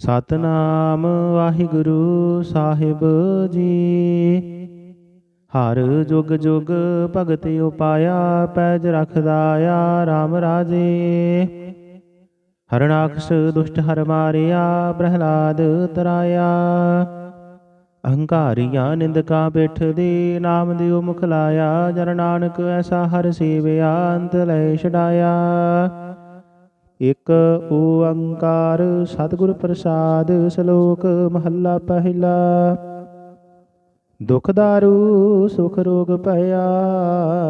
ਸਤਨਾਮ ਵਾਹਿਗੁਰੂ ਸਾਹਿਬ ਜੀ। ਹਰ ਜੁਗ ਜੁਗ ਭਗਤ ਉਪਾਇਆ, ਪੈਜ ਰਖਦਾ ਆ RAM ਰਾਜੇ। ਹਰਣਾਕਸ਼ ਦੁਸ਼ਟ ਹਰ ਮਾਰਿਆ, ਪ੍ਰਹਲਾਦ ਤਰਾਇਆ। ਅਹੰਕਾਰੀਆਂ ਨਿੰਦਕਾਂ ਪਿੱਠ ਦੇ ਨਾਮ ਦਿਓ ਮੁਖ ਲਾਇਆ ਜਨ ਨਾਨਕ ਐਸਾ ਹਰ ਸੇਵਿਆ, ਅੰਤ ਲੈ ਛਡਾਇਆ। ਇਕ ਓੰਕਾਰ ਸਤਿਗੁਰ ਪ੍ਰਸਾਦ ਸ਼ਲੋਕ ਮਹੱਲਾ ਪਹਿਲਾ। ਦੁਖ ਦਾਰੂ ਸੁਖ ਰੋਗ ਭਇਆ,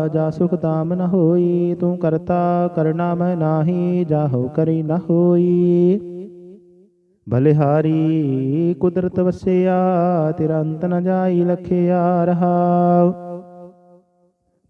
ਜਾ ਸੁਖ ਦਾਮ ਨ ਹੋਈ, ਤੂੰ ਕਰਤਾ ਕਰਨਾ ਮੈਂ ਨਾਹੀ, ਜਾਹੋ ਕਰੀ ਨ ਹੋਈ। ਬਲਿਹਾਰੀ ਕੁਦਰਤ ਵਸਿਆ ਤੇਰਾ ਅੰਤ ਨ ਜਾਈ ਲਖਿਆ ਰਹਾਉ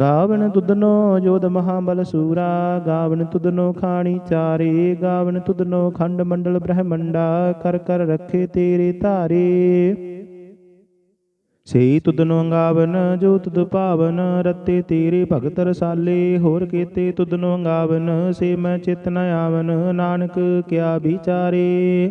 ਗਾਵਨ ਤੁਧਨੋ ਜੋਧ ਮਹਾਬਲ ਸੂਰਾ, ਗਾਵਨ ਤੁਦਨੋ ਖਾਣੀ ਚਾਰੇ, ਗਾਵਨ ਤੁਧਨੋ ਖੰਡ ਮੰਡਲ ਬ੍ਰਹਮੰਡਾ, ਕਰ ਕਰ ਰੱਖੇ ਤੇਰੇ ਧਾਰੇ। ਸਈ ਤੁਦਨੋ ਗਾਵਨ, ਜੋ ਤੁਧ ਭਾਵਨ ਰਤੇ ਤੇਰੇ ਭਗਤ ਰਸਾਲੇ। ਹੋਰ ਕੀਤੇ ਤੁਧਨੋ ਗਾਵਨ, ਸੇ ਮੈਂ ਚਿਤ ਨ ਆਵਨ, ਨਾਨਕ ਕਿਆ ਵਿਚਾਰੇ।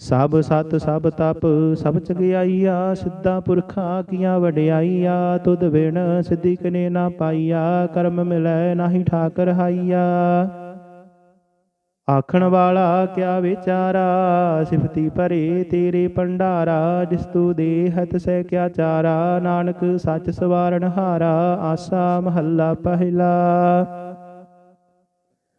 ਸਭ ਸਤ ਸਭ ਤਪ, ਸਭ ਚਗਿਆਈਆ ਸਿੱਧਾ ਪੁਰਖਾਂ ਕੀਆਂ ਵਡਿਆਈਆ, ਤੁਧ ਬਿਨ ਸਿੱਧੀ ਕਨੇ ਨਾ ਪਾਈਆ, ਕਰਮ ਮਿਲੈ ਨਾਹੀ ਠਾਕਰ ਹਾਈਆ। ਆਖਣ ਵਾਲਾ ਕਿਆ ਵਿਚਾਰਾ, ਸਿਫਤੀ ਭਰੇ ਤੇਰੇ ਭੰਡਾਰਾ, ਜਿਸ ਤੂ ਦੇਹਤ ਸਹਿ ਕਿਆ ਚਾਰਾ, ਨਾਨਕ ਸੱਚ ਸਵਾਰਨ ਹਾਰਾ, ਆਸਾ ਮਹੱਲਾ ਪਹਿਲਾ।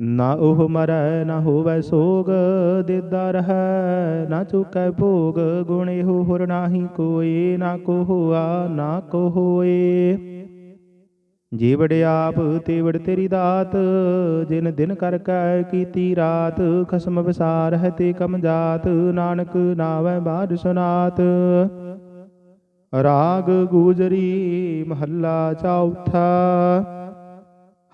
ਨਾ ਉਹ ਮਰੈ, ਨਾ ਹੋਵੈ ਸੋਗ, ਦੇਦਾ ਰਹੈ, ਨਾ ਚੁਕੈ ਭੋਗ, ਗੁਣ ਇਹੋ ਹੁਰ ਨਾਹੀ ਕੋਏ, ਨਾ ਕੋ ਹੋਆ, ਨਾ ਕੋ ਹੋਏ। ਜੀਵੜ ਆਪ, ਤੇਵੜ ਤੇਰੀ ਦਾਤ, ਜਿਨ ਦਿਨ ਕਰ ਕੈ ਕੀਤੀ ਰਾਤ, ਖਸਮ ਵਿਸਾਰ ਹੈ ਤੇ ਕਮ ਜਾਤ, ਨਾਨਕ ਨਾਵੈ ਬਾਦ ਸੁਨਾਤ। ਰਾਗ ਗੂਜਰੀ, ਮਹੱਲਾ ਚੌਥਾ।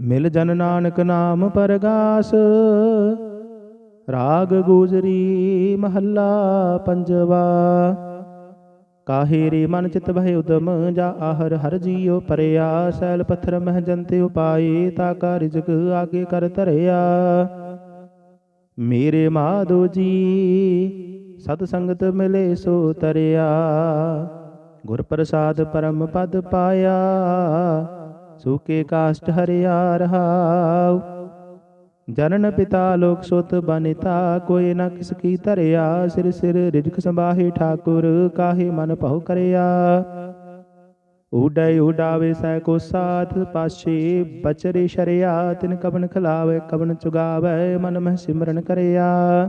ਮਿਲ ਜਨ ਨਾਨਕ ਨਾਮ ਪਰਗਾਸ। ਰਾਗ ਗੂਜਰੀ ਮਹੱਲਾ ਪੰਜਵਾ। ਕਾਹੇ ਰੇ ਮਨ ਚਿਤ ਭਇ ਉਦਮ ਜਾ ਆਹਰ ਹਰ ਜੀਉ ਪਰਿਆ। ਸੈਲ ਪੱਥਰ ਮਹਿ ਜੰਤੇ ਉਪਾਏ, ਤਾ ਕਾ ਰਿਜਕ ਆਗੇ ਕਰ ਧਰਿਆ। ਮੇਰੇ ਮਾਧੋ ਜੀ, ਸਤ ਸੰਗਤ ਮਿਲੇ ਸੋ ਤਰਿਆ। ਗੁਰ ਪ੍ਰਸਾਦ ਪਰਮ ਪਦ ਪਾਇਆ। ਸੂਕੇ ਕਾਸ਼ਟ ਹਰਿਆ ਰਹਾਉ। ਜਨਨ ਪਿਤਾ ਲੋਕ ਸੁਤ ਬਨਿਤਾ, ਕੋਈ ਨਾ ਕਿਸ ਕੀ ਧਰਿਆ। ਸਿਰ ਸਿਰ ਰਿਜਕ ਸੰਭਾਹੇ ਠਾਕੁਰ, ਕਾਹੇ ਮਨ ਭਉ ਕਰਿਆ। ਉਡੈ ਉਡਾਵੇ ਸੈ ਕੋ ਸਾਥ ਪਾਛੇ, ਬਚਰੇ ਸ਼ਰਿਆ, ਤਿਨ ਕਬਨ ਖਲਾਵੇ ਕਬਨ ਚੁਗਾਵੇ, ਮਨ ਮਹਿ ਸਿਮਰਨ ਕਰਿਆ।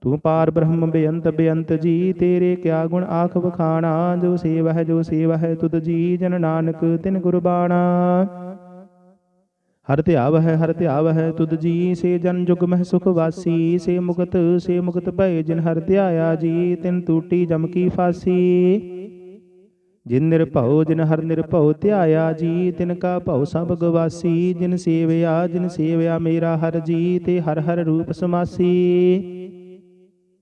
ਤੂੰ ਪਾਰ ਬ੍ਰਹਮ ਬੇਅੰਤ ਬੇਅੰਤ ਜੀ, ਤੇਰੇ ਕਿਆ ਗੁਣ ਆਖ ਵਖਾਣਾ? ਜੋ ਸੇਵ ਹੈ ਜੋ ਸੇਵ ਹੈ ਤੁਧ ਜੀ ਜਨ ਨਾਨਕ, ਤਿਨ ਗੁਰਬਾਣਾ। ਹਰ ਧਿਆਵ ਹੈ ਹਰ ਧਿਆਵ ਹੈ ਤੁਧ ਜੀ, ਸੇ ਜਨ ਜੁਗ ਮਹਿ ਸੁਖ ਵਾਸੀ। ਸੇ ਮੁਕਤ ਸੇ ਮੁਕਤ ਭਏ ਜਿਨ ਹਰ ਧਿਆਇਆ ਜੀ, ਤਿਨ ਟੂਟੀ ਜਮ ਕੀ ਫਾਸੀ। ਜਿਨ ਨਿਰਭਉ, ਜਿਨ ਹਰ ਨਿਰਭਉ ਧਿਆਇਆ ਜੀ, ਤਿਨ ਕਾ ਭਉ ਸਭ ਗਵਾਸੀ। ਜਿਨ ਸੇਵਿਆ ਜਿਨ ਸੇਵਿਆ ਮੇਰਾ ਹਰ ਜੀ, ਤੇ ਹਰ ਹਰ ਰੂਪ ਸਮਾਸੀ।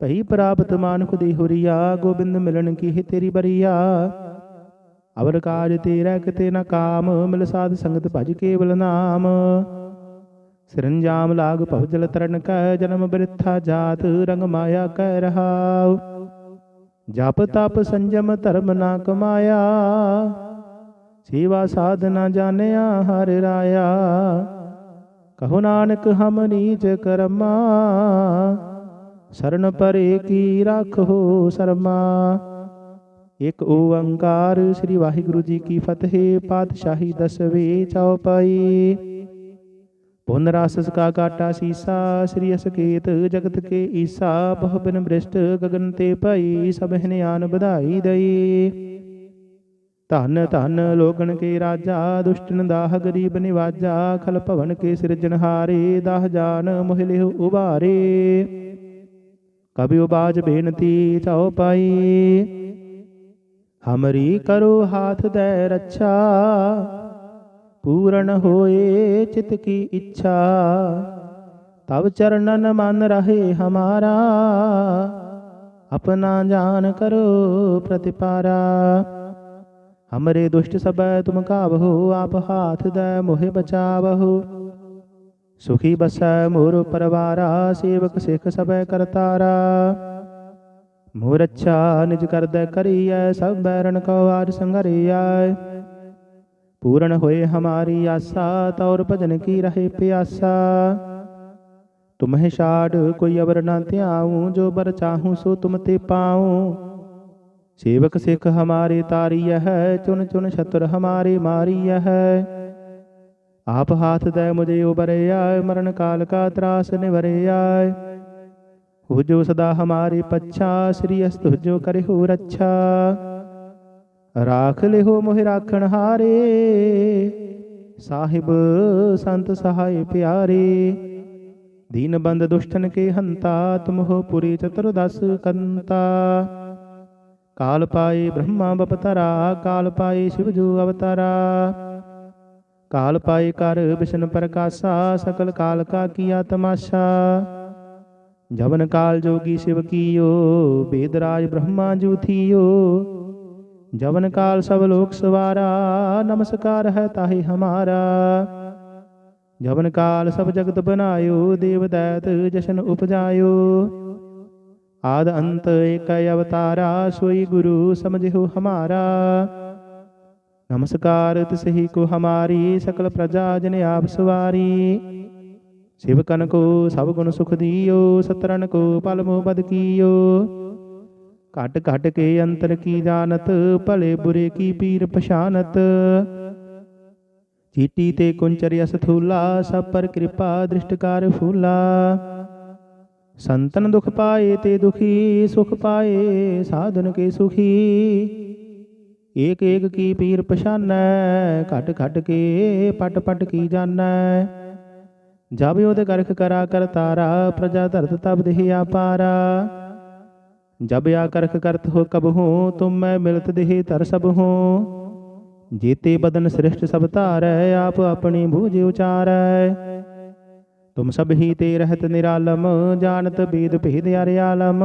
ਭਈ ਪ੍ਰਾਪਤ ਮਾਨੁਖ ਦੀ ਹੁਰੀਆ, ਗੋਬਿੰਦ ਮਿਲਣ ਕੀ ਹੈ ਤੇਰੀ ਬਰੀਆ? ਅਵਰ ਕਾਜ ਤੇਰਾ ਕਿਤੇ ਨਾ ਕਾਮ, ਮਿਲ ਸਾਧ ਸੰਗਤ ਭਜ ਕੇਵਲ ਨਾਮ। ਸਿਰੰਜਾਮ ਲਾਗ ਭਵ ਜਲ ਤਰਨ ਕੈ, ਜਨਮ ਬਿਰਥਾ ਜਾਤ ਰੰਗ ਮਾਇਆ ਕਹਿ ਰਹਾਉ। ਜਪ ਤਪ ਸੰਜਮ ਧਰਮ ਨਾ ਕਮਾਇਆ। ਸੇਵਾ ਸਾਧਨਾ ਜਾਣਿਆ, ਹਰ ਰਾਇਆ। ਕਹੋ ਨਾਨਕ ਹਮ ਨੀਚ ਕਰਮਾ। ਸਰਨ ਪਰੇ ਕੀ ਰੱਖੋ ਸਰਮਾ? ਇਕ ਓੰਕਾਰ ਸ੍ਰੀ ਵਾਹਿਗੁਰੂ ਜੀ ਕੀ ਫਤਿਹ, ਪਾਤਸ਼ਾਹੀ ਦਸਵੇਂ ਚੌਪਾਈ ਪੁਨ ਰਸ ਕਾ ਕਾਟਾ ਸੀਸਾ, ਸ੍ਰੀ ਅਸਕੇਤ ਜਗਤ ਕੇ ਈਸਾ, ਬਹੁ ਬਿਨ ਬ੍ਰਿਸ਼ਟ ਗਗਨ ਤੇ ਭਈ, ਸਭ ਹਨਿਆਨ ਵਧਾਈ ਦਈ। ਧਨ ਧਨ ਲੋਗਣ ਕੇ ਰਾਜਾ ਦੁਸ਼ਟਨ ਦਾਹ ਗਰੀਬ ਨਿਵਾਜਾ, ਖਲ ਭਵਨ ਕੇ ਸਿਰਜਣਹਾਰੇ, ਦਾਹ ਜਾਨ ਮੋਹਿ ਲਿਹੁ ਉਬਾਰੇ ਕਬਿ ਉਬਾਜ ਬੇਨਤੀ ਚਾਉ ਪਾਈ। ਹਮਰੀ ਕਰੋ ਹਾਥ ਦੇ ਰੱਛਾ, ਪੂਰਨ ਹੋਏ ਚਿਤ ਕੀ ਇੱਛਾ। ਤਬ ਚਰਨਨ ਮਨ ਰਹੇ ਹਮਾਰਾ, ਆਪਣਾ ਜਾਨ ਕਰੋ ਪ੍ਰਤਿਪਾਰਾ। ਹਮਰੇ ਦੁਸ਼ਟ ਸਬੈ ਤੁਮ ਕਾਵਹੋ, ਆਪ ਹਾਥ ਦੇ ਮੋਹਿ ਬਚਾਵਹੋ। ਸੁਖੀ ਬਸੈ ਮੋਰ ਪਰਵਾਰਾ ਸੇਵਕ ਸਿੱਖ ਸਬੈ ਕਰਤਾਰਾ ਮੋਰ ਅੱਛਾ ਨਿਜ ਕਰਦੈ ਕਰੀਐ ਸਭ ਬੈਰਨ ਕੋ ਆਜ ਸੰਗਰੀਐ ਪੂਰਨ ਹੋਏ ਹਮਾਰੀ ਆਸਾ ਤੌਰ ਭਜਨ ਕੀ ਰਹੇ ਪਿਆਸਾ ਤੁਮਹਿ ਛਾੜ ਕੋਈ ਅਵਰ ਨਾ ਧਿਆਉ ਜੋ ਬਰ ਚਾਹੂੰ ਸੋ ਤੁਮ ਤੇ ਪਾਉ ਸੇਵਕ ਸਿੱਖ ਹਮਾਰੇ ਤਾਰੀਐ ਹੈ ਚੁਨ ਚੁਨ ਛਤਰ ਹਮਾਰੇ ਮਾਰੀਐ ਹੈ ਆਪ ਹਾਥ ਦੈ ਮੁਝੇ ਉਬਰਿਆ ਮਰਨ ਕਾਲ ਕਾ ਤਰਾਸ ਨਿਵਰਿਆ ਹੁਜੋ ਸਦਾ ਹਮਾਰੇ ਪੱਛਾ, ਸ੍ਰੀ ਅਸਤੁ ਜੋ ਰੱਛਾ। ਰਾਖ ਲਿਹੋ ਮੋਹਿ ਰਾਖਣ ਹਾਰੇ, ਸਾਹਿਬ ਸੰਤ ਸਹਾਇ ਪਿਆਰੇ। ਦੀਨ ਬੰਦ ਦੁਸ਼ਟਨ ਕੇ ਹੰਤਾ ਤੁਮਹੁ ਪੁਰੀ ਚਤੁਰਦਸ ਕੰਤਾ। ਕਾਲ ਪਾਏ ਬ੍ਰਹਮਾ ਬਪਤਰਾ, ਕਾਲ ਪਾਏ ਸ਼ਿਵ ਜੋ ਅਵਤਾਰਾ। ਕਾਲ ਪਾਏ ਕਰ ਵਿਸ਼ਨ ਪ੍ਰਕਾਸ਼ਾ ਸਕਲ ਕਾਲ ਕਾ ਕੀਆ ਤਮਾਸ਼ਾ ਜਵਨ ਕਾਲ ਜੋਗੀ ਸ਼ਿਵ ਕੀਓ ਬੇਦਰਾਜ ਬ੍ਰਹਮਾ ਜੂ ਥੀਓ ਜਵਨ ਕਾਲ ਸਭ ਲੋਕ ਸਵਾਰਾ ਨਮਸਕਾਰ ਹੈ ਤਾਹੇ ਹਮਾਰਾ ਜਵਨ ਕਾਲ ਸਭ ਜਗਤ ਬਨਾਇਓ ਦੇਵ ਦੈਤ ਜਸ਼ਨ ਉਪਜਾਇਓ ਆਦ ਅੰਤ ਏਕ ਅਵਤਾਰਾ ਸੋਈ ਗੁਰੂ ਸਮਝਿਓ ਹਮਾਰਾ ਨਮਸਕਾਰ ਤਿਸਹੀ ਕੋ ਹਮਾਰੀ ਸਕਲ ਪ੍ਰਜਾ ਜਨ ਆਪ ਸਵਾਰੀ ਸਿਵਕਨ ਕੋ ਸਭ ਗੁਣ ਸੁਖ ਦਿਓ ਸਤਰਨ ਕੋ ਪਲ ਮੋਹ ਬਦ ਕੀਓ ਘਟ ਘਟ ਕੇ ਅੰਤਰ ਕੀ ਜਾਣਤ ਭਲੇ ਬੁਰੇ ਕੀ ਪੀਰ ਪਛਾਨਤ ਚੀਟੀ ਤੇ ਕੁੰਚਰਿ ਅਸਥੂਲਾ ਸਭ ਪਰ ਕਿਰਪਾ ਦ੍ਰਿਸ਼ਟਕਾਰ ਫੂਲਾ ਸੰਤਨ ਦੁਖ ਪਾਏ ਤੇ ਦੁਖੀ ਸੁਖ ਪਾਏ ਸਾਧਨ ਕੇ ਸੁਖੀ ਏਕ ਏਕ ਕੀ ਪੀਰ ਪਛਾਨੈ, ਘਟ ਘਟ ਕੇ ਪਟ ਪਟ ਕੀ ਜਾਣੈ। ਜਬ ਉਹਦੇ ਕਰਖ ਕਰਾ ਕਰ ਤਾਰਾ, ਪ੍ਰਜਾ ਧਰਤ ਤਬ ਦੇਹ ਆਪਾਰਾ। ਜਬ ਆ ਕਰਖ ਕਰਤ ਹੋ ਕਬ ਹੂੰ, ਤੁਮ ਮੈਂ ਮਿਲਤ ਦੇਹ ਧਰ ਸਭ ਹੂੰ। ਜੀਤੇ ਬਦਨ ਸ੍ਰਿਸ਼ਟ ਸਭ ਧਾਰੈ, ਆਪ ਆਪਣੀ ਭੂਜ ਉਚਾਰੈ। ਤੁਮ ਸਭ ਹੀ ਤੇ ਰਹਿਤ ਨਿਰਾਲਮ, ਜਾਣਤ ਬੀਦ ਭੇਦ ਅਰਿਆਲਮ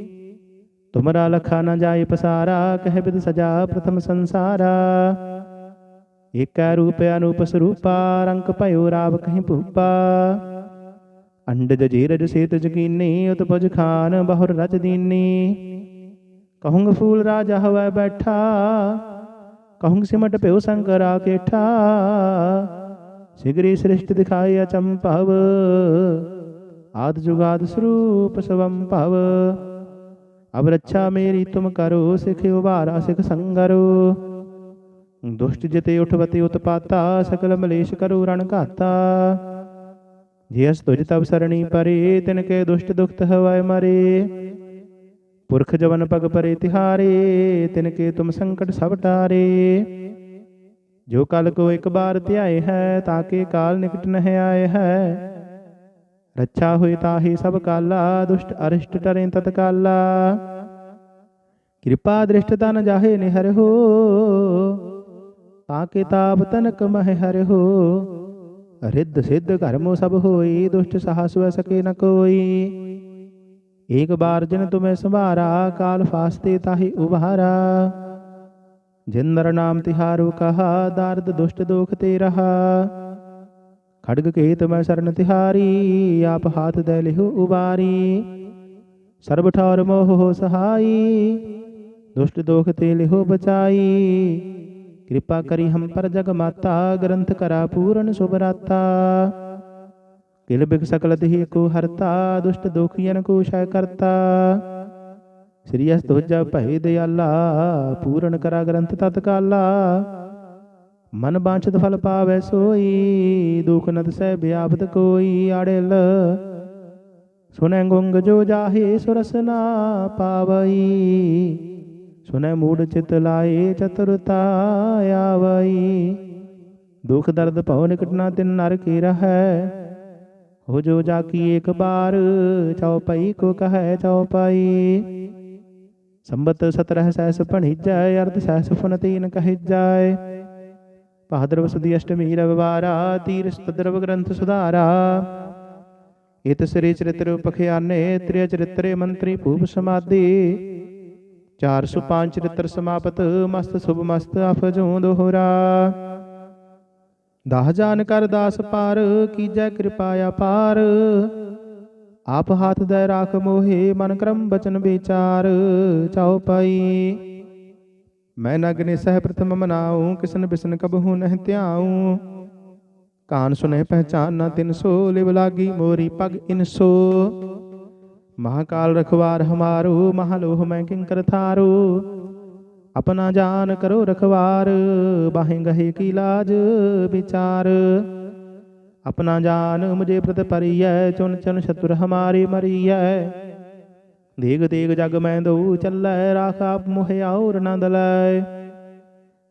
ਤੁਮਰਾ ਲਖਾ ਨ ਜਾਏ ਪਸਾਰਾ, ਕਹਿ ਬਿਦ ਸਜਾ ਪ੍ਰਥਮ ਸੰਸਾਰਾ। ਏਕੈ ਰੂਪ ਅਨੂਪ ਸਰੂਪਾ ਰੰਗ ਭਇਓ ਰਾਵ ਕਹੀਂ ਭੂਪਾ। ਅੰਡਜ ਜੀਰਜ ਸੇਤ ਜਕੀਨੀ ਉਤਪਜ ਖਾਨ ਬਹੁਰ ਰਜ ਦੀਨੀ। ਕਹੂੰਗ ਫੂਲ ਰਾਜਾ ਹਵੈ ਬੈਠਾ, ਕਹੂੰਗ ਸਿਮਟ ਭਿਓ ਸੰਕਰਾ ਕੇਠਾ। ਸਿਗਰੀ ਸ੍ਰਿਸ਼ਟ ਦਿਖਾਇਆ ਅਚੰਭਵ, ਆਦ ਜੁਗਾਦ ਸਰੂਪ ਸਵੰ ਅਬ ਰੱਛਾ ਮੇਰੀ ਤੁਮ ਕਰੋ ਸਿਖ ਉਬਾਰਾ ਸਿਖ ਸੰਗਰੋ ਦੁਸ਼ਟ ਜਿਤੇ ਉਠਵਤੇ ਉਤਪਾਤਾ ਸਕਲ ਮਲੇਸ਼ ਕਰੋ ਰਣ ਘਾਤਾ ਜਿਸ ਤੁਜ ਤਬ ਸਰਣੀ ਪਰੇ ਤਿਨ ਕੇ ਦੁਸ਼ਟ ਦੁਖਤ ਹਵਾਏ ਮਰੇ ਪੁਰਖ ਜਵਨ ਪਗ ਪਰੇ ਤਿਹਾਰੇ ਤਿਨ ਕੇ ਤੁਮ ਸੰਕਟ ਸਭ ਟਾਰੇ ਜੋ ਕਲ ਕੋ ਇੱਕ ਬਾਰ ਧਿਆਏ ਹੈ ਤਾਕੇ ਕਾਲ ਨਿਕਟ ਨਹਿ ਆਏ ਹੈ ਰੱਛਾ ਹੋਈ ਤਾਹੀ ਸਭ ਕਾਲਾ, ਦੁਸ਼ਟ ਅਰਿਸ਼ਟ ਟਰੇ ਤਤਕਾਲਾ ਕਿਰਪਾ ਦ੍ਰਿਸ਼ਟ ਤਨ ਜਾਹੇ ਨਿਹਰ ਹੋ ਤਾਕੇ ਤਾਪ ਤਨਕ ਮਹਿ ਹਰ ਰਿੱਧ ਸਿੱਧ ਕਰਮੋ ਸਭ ਹੋਈ, ਦੁਸ਼ਟ ਸਾਹਸ ਵੈ ਸਕੇ ਨ ਕੋਈ। ਏਕ ਬਾਰ ਜਿਨ ਤੁਮੇ ਸੰਭਾਰਾ, ਕਾਲ ਫਾਸਤੇ ਤਾਹੀ ਉਭਾਰਾ। ਜਿਨ ਨਰ ਨਾਮ ਤਿਹਾਰੂ ਕਹਾ, ਦਰਦ ਦੁਸ਼ਟ ਦੋਖ ਤੇ ਰਹਾ। ਖੜਗ ਕੇਤ ਮੈਂ ਸਰਨ ਤਿਹਾਰੀ ਆਪ ਹਾਥ ਦੇ ਲਿਹੁ ਉਬਾਰੀ ਸਰਬ ਠੌਰ ਮੋਹ ਹੋ ਸਹਾਈ ਦੁਸ਼ਟ ਦੋਖ ਤੇ ਲਿਹੁ ਬਚਾਈ ਕਿਰਪਾ ਕਰੀ ਹਮ ਪਰ ਜਗ ਮਾਤਾ ਗ੍ਰੰਥ ਕਰਾ ਪੂਰਨ ਸੁਭਰਾਤਾ ਕਿਲ ਬਿਗ ਸਕਲ ਦੇਹ ਕੋ ਹਰਤਾ ਦੁਸ਼ਟ ਦੋਖੀਨ ਕੋ ਸ਼ੈ ਕਰਤਾ ਸ੍ਰੀ ਅਸ ਤੁਜਾ ਭੈ ਦਿਆਲਾ ਪੂਰਨ ਕਰਾ ਗ੍ਰੰਥ ਤਤਕਾਲਾ ਮਨ ਬਾਂਛਤ ਫਲ ਪਾਵੈ ਸੋਈ, ਦੁਖ ਨਦ ਸਹਿ ਬਿਆਪਤ ਕੋਈ ਆੜੇਲ। ਸੁਨੈ ਗੁੰਗ ਜੋ ਜਾਹੇ ਸੁਰਸ ਪਾਵਈ ਸੁਨੈ ਮੂੜ ਚਿਤ ਲਾਏ ਚਤੁਰਤਾ ਆਵਈ। ਦੁਖ ਦਰਦ ਭਉ ਨਿਕਟ ਨਾ ਤਿਨ ਨਰ ਕੀ ਰਹੈ, ਹੋ ਜੋ ਜਾ ਕੀ ਇੱਕ ਬਾਰ ਚਉਪਈ ਕੋ ਕਹੈ ਚਉਪਈ ਸੰਬਤ ਸਤਰਹ ਸਹਿਸ ਭਣੀਜੈ, ਅਰਧ ਸਹਿਸ ਫੁਨ ਤੀਨ ਕਹਿਜੈ ਭਾਦਰਵ ਸੁਦੀ ਅਸ਼ਟਮੀ ਰਵਿਵਾਰਾ ਤੀਰ ਸਤਦਰਵ ਗ੍ਰੰਥ ਸੁਧਾਰਾ ਇਤ ਸ੍ਰੀ ਚਰਿਤ੍ਰ ਪਖਿਆਨੇ ਤ੍ਰਿਯ ਚਰਿਤਰੇ ਮੰਤਰੀ ਭੂਪ ਸਮਾਦੀ 405 ਚਰਿਤ੍ਰ ਸਮਾਪਤ ਮਸਤ ਸੁਭ ਮਸਤ ਅਫਜੂ ਦੋਹਰਾ ਦਾਹ ਜਾਨ ਕਰ ਦਾਸ ਪਾਰ ਕੀਜੈ ਕਿਰਪਾ ਅਪਾਰ ਆਪ ਹੱਥ ਦੇ ਰਾਖ ਮੋਹੇ ਮਨ ਕਰਮ ਬਚਨ ਵਿਚਾਰ ਚਾਉ ਪਾਈ ਮੈਂ ਨਗਨੇ ਸਹਿ ਪ੍ਰਥਮ ਮਨਾਉ ਕਿਸਨ ਬਿਸਨ ਕਬਹੂ ਨਹਿ ਧਿਆਉ ਕਾਨ ਸੁਨੇ ਪਹਿਚਾਨ ਨਾ ਤਿਨ ਸੋ, ਲਿਵ ਲਾਗੀ ਮੋਰੀ ਪਗ ਇਨ ਸੋ। ਮਹਾਕਾਲ ਰਖਵਾਰ ਹਮਾਰੂ, ਮਹਾਲੋਹ ਮੈਂ ਕਿੰਕਰ ਥਾਰੂ। ਆਪਣਾ ਜਾਨ ਕਰੋ ਰਖਵਾਰ, ਬਾਹੇ ਗਹੇ ਕੀ ਲਾਜ ਵਿਚਾਰ। ਆਪਣਾ ਜਾਨ ਮੁਝੇ ਪ੍ਰਤ ਪਰਿਐ ਚੁਨ ਚੁਨ ਸ਼ਤੁਰ ਹਮਾਰੇ ਮਰੀਐ। ਦੇਗ ਤੇਗ ਜਗ ਮੈਂ ਦਉ ਚੱਲੈ, ਰਾਖ ਆਪ ਮੋਹਿ ਔਰ ਨੰਦ ਲੈ।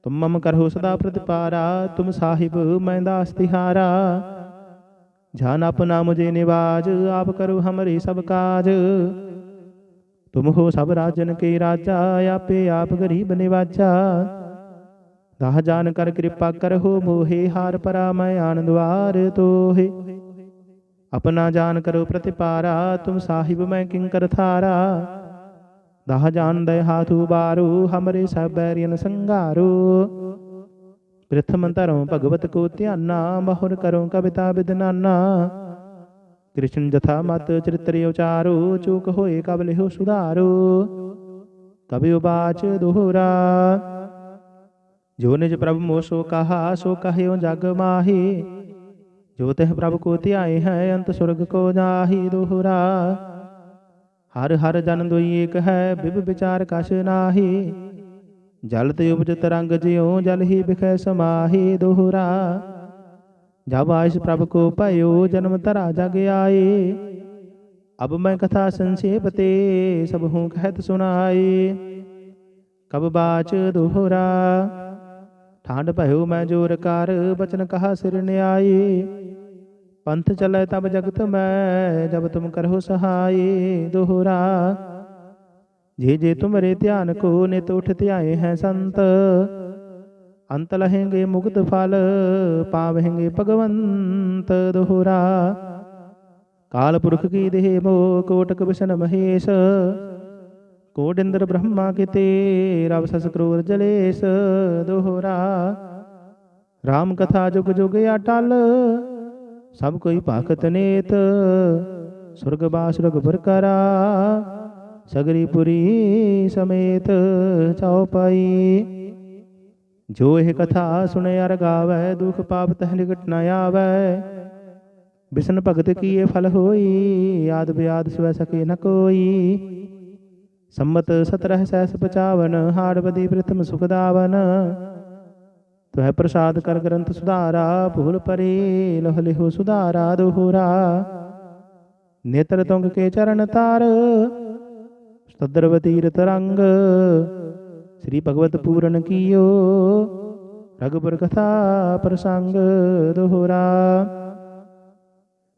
ਤੁਮ ਕਰਹੁ ਸਦਾ ਪ੍ਰਤਿਪਾਰਾ, ਤੁਮ ਸਾਹਿਬ ਮੈਂ ਦਾਸ ਤਿਹਾਰਾ। ਜਾਨ ਆਪਨਾ ਮੁਝੇ ਨਿਵਾਜ, ਆਪ ਕਰੋ ਹਮਰੇ ਸਭ ਕਾਜ। ਤੁਮ ਹੋ ਸਭ ਰਾਜਨ ਕੇ ਰਾਜਾ, ਆਪੇ ਆਪ ਗਰੀਬ ਨਿਵਾਜਾ। ਦਾਹ ਜਾਨ ਕਰ ਕਿਰਪਾ ਕਰਹੁ ਮੋਹੇ, ਹਾਰ ਪਰਾ ਮੈਂ ਆਨੰਦਵਾਰ ਤੋਹੇ। ਆਪਣਾ ਜਾਨ ਕਰੋ ਪ੍ਰਤਿਪਾਰਾ, ਤੁਮ ਸਾਹਿਬ ਮੈਂ ਕਿੰਕਰ ਥਾਰਾ। ਦਾਹ ਜਾਨ ਦੇ ਹਾਥੂ ਬਾਰੂ, ਹਮਰੇ ਸਭ ਬੈਰੀਨ ਪ੍ਰਥਮ ਧਰਮ ਭਗਵਤ ਕੋ ਧਿਆਨਾ, ਮਹੁਰ ਕਰੋ ਕਵਿਤਾ ਬਿਦਨਾਨਾ ਕ੍ਰਿਸ਼ਨ ਜਥਾ ਮਤ ਚਰਿਤ੍ਰ ਉਚਾਰੋ, ਚੂਕ ਹੋਏ ਕਬ ਲਿਹੁ ਸੁਧਾਰੋ। ਕਬਿ ਉਬਾਚ ਦੋਹਰਾ। ਜੋ ਨਿਜ ਪ੍ਰਭ ਮੋਹ ਕਹਾ, ਸੋ ਕਹਿਓ ਜਗ ਮਾਹੀ। ਜੋ ਤਹ ਪ੍ਰਭ ਕੋ ਧਿਆਏ ਹੈ ਅੰਤ ਸੁਰਗ ਕੋ ਜਾਹੀ ਦੋਹਰਾ ਹਰ ਹਰ ਜਨ ਦੁਈ ਏਕ ਹੈ ਬਿਬ ਵਿਚਾਰ ਕਛ ਨਾਹੀ ਜਲ ਤੇ ਉਪਜ ਤਰੰਗ ਜਿਉ ਜਲ ਹੀ ਬਿਖੈ ਸਮਾਹੀ ਦੋਹਰਾ ਜਬ ਆਇਸ ਪ੍ਰਭ ਕੋ ਭਇਓ ਜਨਮ ਧਰਾ ਜਗ ਆਏ ਅਬ ਮੈਂ ਕਥਾ ਸੰਖੇਪ ਤੇ ਸਭ ਹੂੰ ਕਹਿਤ ਸੁਣਾਏ ਕਬ ਬਾਚ ਦੋਹਰਾ ਠਾਂਡ ਭਇਓ ਮੈਂ ਜੋਰ ਕਰ, ਬਚਨ ਕਹਾ ਸਿਰ ਨਿਆਏ। ਪੰਥ ਚਲੇ ਤਬ ਜਗਤ ਮੈਂ, ਜਬ ਤੁਮ ਕਰਹੁ ਸਹਾਈ ਦੋਹਰਾ, ਜੇ ਜੇ ਤੁਮਰੇ ਧਿਆਨ ਕੋ ਨਿਤ ਉਠ ਧਿਆਏ ਹੈ ਸੰਤ, ਅੰਤ ਲਹੇਂਗੇ ਮੁਕਤ ਫਲ, ਪਾਵਹਿੰਗੇ ਭਗਵੰਤ। ਦੋਹਰਾ, ਕਾਲ ਪੁਰਖ ਕੀ ਦੇਹ ਮੋ ਕੋਟਕ ਵਿਸ਼ਨ ਮਹੇਸ਼। ਕੋਟ ਇੰਦਰ ਬ੍ਰਹਮਾ ਕਿਤੇ, ਰਵ ਸਸ ਕਰੂਰ ਜਲੇਸ਼ ਦੋਹਰਾ। RAM ਕਥਾ ਜੁਗ ਜੁਗ ਅਟਲ, ਸਭ ਕੋਈ ਭਾਖਤ ਨੇਤ, ਸੁਰਗ ਬਾਸੁਰਗ ਬਰਕਰਾ ਸਗਰੀ ਪੁਰੀ ਸਮੇਤ ਚਉਪਾਈ ਜੋ ਇਹ ਕਥਾ ਸੁਣੇ ਅਰ ਗਾਵੈ, ਦੁਖ ਪਾਪ ਤਹ ਨਿਕਟ ਨ ਆਵੈ। ਬਿਸ਼ਨ ਭਗਤ ਕੀਏ ਫਲ ਹੋਈ, ਆਦ ਬਿਆਦ ਸਵੈ ਸਕੇ ਨ ਕੋਈ। ਸੰਮਤ 17 ਸੈਸ 55 ਹਾੜਵਦੀ ਪ੍ਰਥਮ ਸੁਖ ਦਾਵਨ। ਪ੍ਰਸਾਦ ਕਰ ਗ੍ਰੰਥ ਸੁਧਾਰਾ, ਭੂਲ ਪਰੇ ਲਹ ਲਿਹੋ ਸੁਧਾਰਾ ਦੋਹਰਾ। ਨੇਤਰ ਤੁੰਗ ਕੇ ਚਰਨ ਤਾਰ, ਸਤਦਰਵ ਤੀਰਤ ਰੰਗ। ਸ੍ਰੀ ਭਗਵਤ ਪੂਰਨ ਕੀਓ ਰਗਪੁਰ ਕਥਾ ਪ੍ਰਸੰਗ ਦੋਹਰਾ।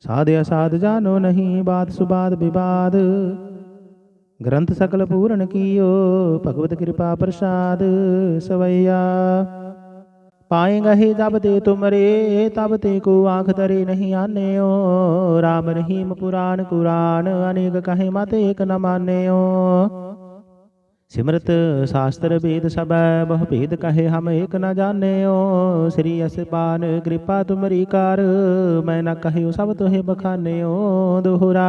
ਸਾਧ ਅਸਾਧ ਜਾਨੋ ਨਹੀਂ, ਬਾਤ ਸੁਬਾਦ ਵਿਵਾਦ। ਗ੍ਰੰਥ ਸਕਲ ਪੂਰਨ ਕੀਓ, ਭਗਵਤ ਕਿਰਪਾ ਪ੍ਰਸਾਦ ਸਵਈਆ। ਪਾਏਗਾ ਹੀ ਜਬ ਤੇ ਤੁਮਰੇ, ਤਬ ਤੇ ਕੋ ਆਂਖ ਤਰੇ ਨਹੀਂ ਆਨਿਓ। ਰਾਮ ਰਹੀਮ ਪੁਰਾਨ ਕੁਰਾਨ, ਅਨੇਕ ਕਹੇ ਮਤ ਏਕ ਨ ਮਾਨਿਓ। ਸਿਮਰਤ ਸ਼ਾਸਤਰ ਵੇਦ ਸਬੈ ਬਹੁ ਭੇਦ ਕਹੇ ਹਮ ਏਕ ਨ ਜਾਣਿਓ। ਸ੍ਰੀ ਅਸਪਾਨ ਕਿਰਪਾ ਤੁਮਰੀ ਕਾਰ, ਮੈਂ ਨ ਕਹਿਓ ਸਭ ਤੋਹਿ ਬਖਾਨਿਓ। ਦੋਹਰਾ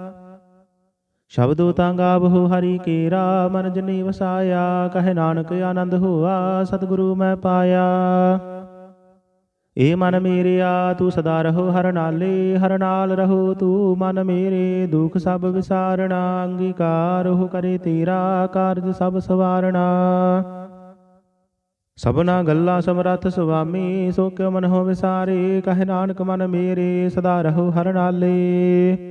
ਸ਼ਬਦੋ ਤਾਂ ਗਾਵਹੁ ਹਰੀ ਕੇਰਾ, ਮਨ ਜਨੀ ਵਸਾਇਆ, ਕਹਿ ਨਾਨਕ ਆਨੰਦ ਹੋਆ, ਸਤਿਗੁਰੂ ਮੈਂ ਪਾਇਆ। ਏ ਮਨ ਮੇਰਿਆ, ਤੂੰ ਸਦਾ ਰਹੋ ਹਰ ਨਾਲੇ, ਹਰ ਨਾਲ ਰਹੋ ਤੂੰ ਮਨ ਮੇਰੇ, ਦੁਖ ਸਭ ਵਿਸਾਰਣਾ, ਅੰਗੀਕਾਰ ਹੋ ਕਰੇ ਤੇਰਾ, ਕਾਰਜ ਸਭ ਸਵਾਰਣਾ। ਸਭਨਾ ਗੱਲਾਂ ਸਮਰੱਥ ਸੁਆਮੀ, ਸੋ ਕਿਉ ਮਨ ਹੋ ਵਿਸਾਰੇ, ਕਹੇ ਨਾਨਕ ਮਨ ਮੇਰੇ, ਸਦਾ ਰਹੋ ਹਰ ਨਾਲੇ।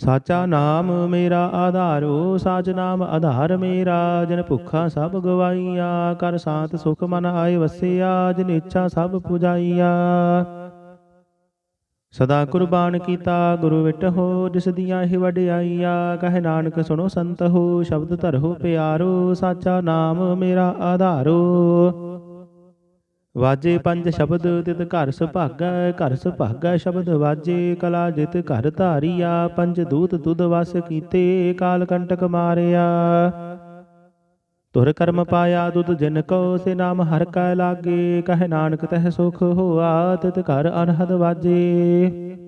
ਸਾਚਾ ਨਾਮ ਮੇਰਾ ਆਧਾਰੋ, ਸਾਚ ਨਾਮ ਆਧਾਰ ਮੇਰਾ, ਜਨ ਭੁੱਖਾ ਸਭ ਗਵਾਈਆ ਕਰ ਸਾਤ ਸੁਖ ਮਨ ਆਏ ਵਸਿਆ, ਜਨ ਇੱਛਾ ਸਭ ਪੁਜਾਈਆ। ਸਦਾ ਕੁਰਬਾਨ ਕੀਤਾ ਗੁਰੂ ਵਿਟਹੁ ਜਿਸ ਦੀਆਂ ਹੀ ਵਡਿਆਈਆ ਕਹਿ ਨਾਨਕ ਸੁਣੋ ਸੰਤ ਹੋ, ਸ਼ਬਦ ਧਰਹੁ ਪਿਆਰੋ, ਸਾਚਾ ਨਾਮ ਮੇਰਾ ਆਧਾਰੋ। ਵਾਜੇ ਪੰਜ ਸ਼ਬਦ ਤਿਤ ਘਰ ਸੁਭਾਗੈ ਘਰ ਸੁਭਾਗੈ ਸ਼ਬਦ ਵਾਜੇ ਕਲਾ ਜਿਤ ਘਰ ਧਾਰੀਆ ਪੰਜ ਦੂਤ ਤੁਧ ਵਸ ਕੀਤੇ ਕਾਲ ਕੰਟਕ ਮਾਰਿਆ। ਤੁਰ ਕਰਮ ਪਾਇਆ ਦੁਧ ਜਿਨ ਕੋ ਸੇ ਨਾਮ ਹਰ ਕੈ ਲਾਗੇ ਕਹੇ ਨਾਨਕ ਤਹ ਸੁਖ ਹੋਆ ਤਿਤ ਘਰ ਅਨਹਦ ਵਾਜੇ।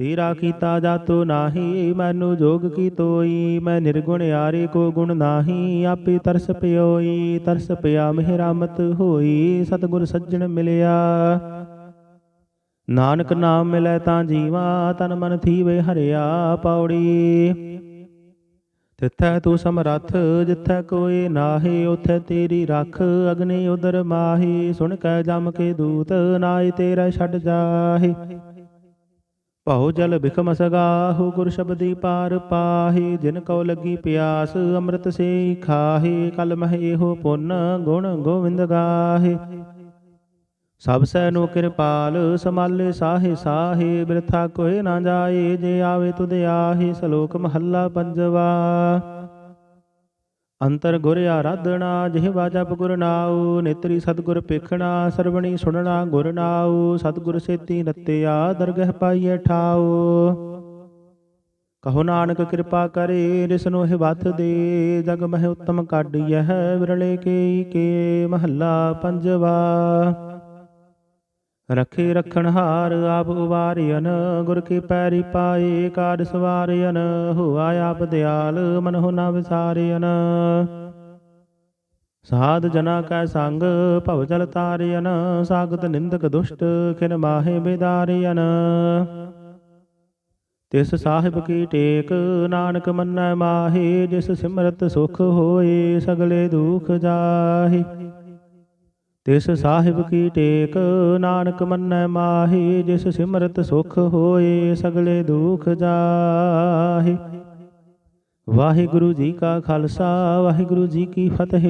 ਤੇਰਾ ਕੀਤਾ ਜਾਤੋ ਨਾਹੀ, ਮੈਨੂੰ ਜੋਗ ਕੀ ਤੋਈ? ਮੈਂ ਨਿਰਗੁਣ ਆਰੇ ਕੋ ਗੁਣ ਨਾਹੀ, ਆਪੇ ਤਰਸ ਪਿਓਈ, ਤਰਸ ਪਿਆ ਮਿਹਰਾਮਤ ਹੋਈ, ਸਤਿਗੁਰ ਸੱਜਣ ਮਿਲਿਆ। ਨਾਨਕ ਨਾਮ ਮਿਲੈ ਤਾਂ ਜੀਵਾ, ਤਨ ਮਨ ਥੀਵੇ ਹਰਿਆ ਪੌੜੀ। ਤਿੱਥੈ ਤੂੰ ਸਮਰੱਥ, ਜਿੱਥੈ ਕੋਈ ਨਾਹੀ, ਉਥੈ ਤੇਰੀ ਰੱਖ, ਅਗਨੀ ਉਦਰ ਮਾਹੀ। ਸੁਣ ਕੈ ਜਮ ਕੇ ਦੂਤ ਨਾਈ ਤੇਰਾ ਛੱਡ ਜਾਹੇ। ਭਉ ਜਲ ਬਿਖਮ ਸਗਾਹੂ, ਗੁਰ ਸ਼ਬਦੀ ਪਾਰ ਪਾਹੀ, ਜਿਨ ਕਉ ਲੱਗੀ ਪਿਆਸ, ਅੰਮ੍ਰਿਤ ਸੇ ਖਾਹੇ, ਕਲ ਮਹਿ ਇਹੋ ਪੁੰਨ, ਗੁਣ ਗੋਵਿੰਦ ਗਾਹੇ। ਸਭ ਸੈ ਨੂੰ ਕਿਰਪਾਲ, ਸਮਾਲੇ ਸਾਹੇ ਸਾਹੇ, ਬਿਰਥਾ ਕੋਏ ਨਾ ਜਾਏ, ਜੇ ਆਵੇ ਤੁਧ ਆਹੇ, ਸ਼ਲੋਕ ਮਹੱਲਾ ਪੰਜਵਾ। ਅੰਤਰ ਗੁਰ ਆਰਾਧਣਾ ਜਿਹਵਾ ਜਪ ਗੁਰ ਨਾਉ, ਨੇਤਰੀ ਸਤਗੁਰ ਪੇਖਣਾ ਸਰਵਣੀ ਸੁਣਨਾ ਗੁਰ ਨਾਉ, ਸਤਗੁਰ ਸੇਤੀ ਨਤਿਆ, ਦਰਗਹਿ ਪਾਈਐ ਠਾਉ। ਕਹੋ ਨਾਨਕ ਕਿਰਪਾ ਕਰੇ ਰਿਸਨੋ ਇਹ ਵੱਤ ਦੇ, ਜਗ ਮਹਿ ਉਤਮ ਕਾਢੀਐ, ਵਿਰਲੇ ਕੇ ਕੇ ਮਹੱਲਾ ਪੰਜਵਾ। ਰਖੇ ਰਖਣ ਹਾਰ ਆਪ ਉਵਾਰਿਅਨ, ਗੁਰ ਕੀ ਪੈਰੀ ਪਾਏ ਕਾੜ ਸਵਾਰਿਅਨ, ਹੋਆ ਆਪ ਦਿਆਲ ਮਨ ਹੋ ਨਾ ਵਿਸਾਰਿਅਨ। ਸਾਧ ਜਨਾ ਕੈ ਸੰਗ, ਭਵ ਜਲ ਤਾਰਿਅਨ, ਸਾਗਤ ਨਿੰਦਕ ਦੁਸ਼ਟ ਖਿਨ ਮਾਹੇ ਬਿਦਾਰਿਅਨ। ਤਿਸ ਸਾਹਿਬ ਕੀ ਟੇਕ, ਨਾਨਕ ਮੰਨੈ ਮਾਹੀ, ਜਿਸ ਸਿਮਰਤ ਸੁਖ ਹੋਏ ਸਗਲੇ ਦੁਖ ਜਾਹੀ। ਤਿਸ ਸਾਹਿਬ ਕੀ ਟੇਕ? ਨਾਨਕ ਮੰਨੈ ਮਾਹੀ, ਜਿਸ ਸਿਮਰਤ ਸੁਖ ਹੋਏ, ਸਗਲੇ ਦੁਖ ਜਾਹੇ। ਵਾਹਿਗੁਰੂ ਜੀ ਕਾ ਖਾਲਸਾ, ਵਾਹਿਗੁਰੂ ਜੀ ਕੀ ਫਤਿਹ।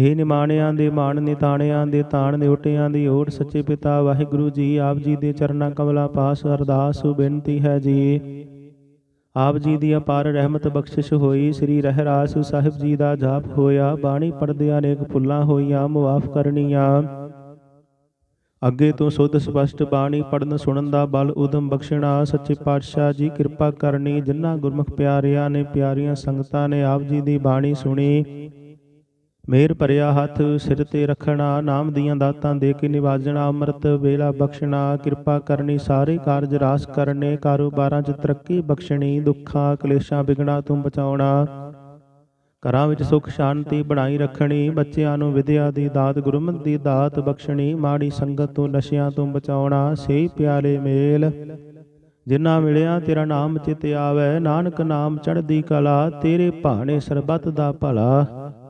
ਹੇ ਨਿਮਾਣਿਆਂ ਦੇ ਮਾਣ, ਨਿਤਾਣਿਆਂ ਦੇ ਤਾਣ, ਨਿਉਟਿਆਂ ਦੀ ਓਟ, ਸੱਚੇ ਪਿਤਾ, ਵਾਹਿਗੁਰੂ ਜੀ ਆਪ ਜੀ ਦੇ ਚਰਨਾਂ ਕਮਲਾਂ ਪਾਸ, ਅਰਦਾਸ, ਬੇਨਤੀ ਹੈ ਜੀ। ਆਪ ਜੀ ਦੀ ਅਪਾਰ ਰਹਿਮਤ ਬਖਸ਼ਿਸ਼ ਹੋਈ, ਸ੍ਰੀ ਰਹਿਰਾਸ ਸਾਹਿਬ ਜੀ ਦਾ ਜਾਪ ਹੋਇਆ, ਬਾਣੀ ਪੜਦਿਆਂ ਅਨੇਕ ਭੁੱਲਾਂ ਹੋਈਆਂ, ਮੁਆਫ ਕਰਨੀਆਂ। ਅੱਗੇ ਤੋਂ ਸੁੱਧ ਸਪਸ਼ਟ ਬਾਣੀ ਪੜਨ ਸੁਣਨ ਦਾ ਬਲ ਉਦਮ ਬਖਸ਼ਣਾ, ਸੱਚੇ ਪਾਤਸ਼ਾਹ ਜੀ ਕਿਰਪਾ ਕਰਨੀ, ਜਿਨ੍ਹਾਂ ਗੁਰਮੁਖ ਪਿਆਰਿਆਂ ਨੇ ਪਿਆਰੀਆਂ ਸੰਗਤਾਂ ਨੇ ਆਪ ਜੀ ਦੀ ਬਾਣੀ ਸੁਣੀ। ਮੇਰ ਭਰਿਆ ਹੱਥ ਸਿਰ ਤੇ ਰੱਖਣਾ, ਨਾਮ ਦੀਆਂ ਦਾਤਾਂ ਦੇ ਕੇ ਨਿਵਾਜਣਾ, ਅੰਮ੍ਰਿਤ ਵੇਲਾ ਬਖਸ਼ਣਾ, ਕਿਰਪਾ ਕਰਨੀ, ਸਾਰੇ ਕਾਰਜ ਰਾਸ ਕਰਨੇ, ਕਾਰੋਬਾਰਾਂ 'ਚ ਤਰੱਕੀ ਬਖਸ਼ਣੀ, ਦੁੱਖਾਂ, ਕਲੇਸ਼ਾਂ ਵਿਗਣਾ ਤੋਂ ਬਚਾਉਣਾ। ਘਰਾਂ ਵਿੱਚ ਸੁਖ, ਸ਼ਾਂਤੀ ਬਣਾਈ ਰੱਖਣੀ, ਬੱਚਿਆਂ ਨੂੰ ਵਿਦਿਆ ਦੀ ਦਾਤ, ਗੁਰਮਤ ਦੀ ਦਾਤ ਬਖਸ਼ਣੀ, ਮਾੜੀ ਸੰਗਤ ਤੋਂ ਨਸ਼ਿਆਂ ਤੋਂ ਬਚਾਉਣਾ ਸੇ ਪਿਆਰੇ ਮੇਲ। ਜਿਨ੍ਹਾਂ ਮਿਲਿਆ ਤੇਰਾ ਨਾਮ ਚਿਤ ਆਵੇ, ਨਾਨਕ ਨਾਮ ਚੜ੍ਹਦੀ ਕਲਾ, ਤੇਰੇ ਭਾਣੇ ਸਰਬੱਤ ਦਾ ਭਲਾ।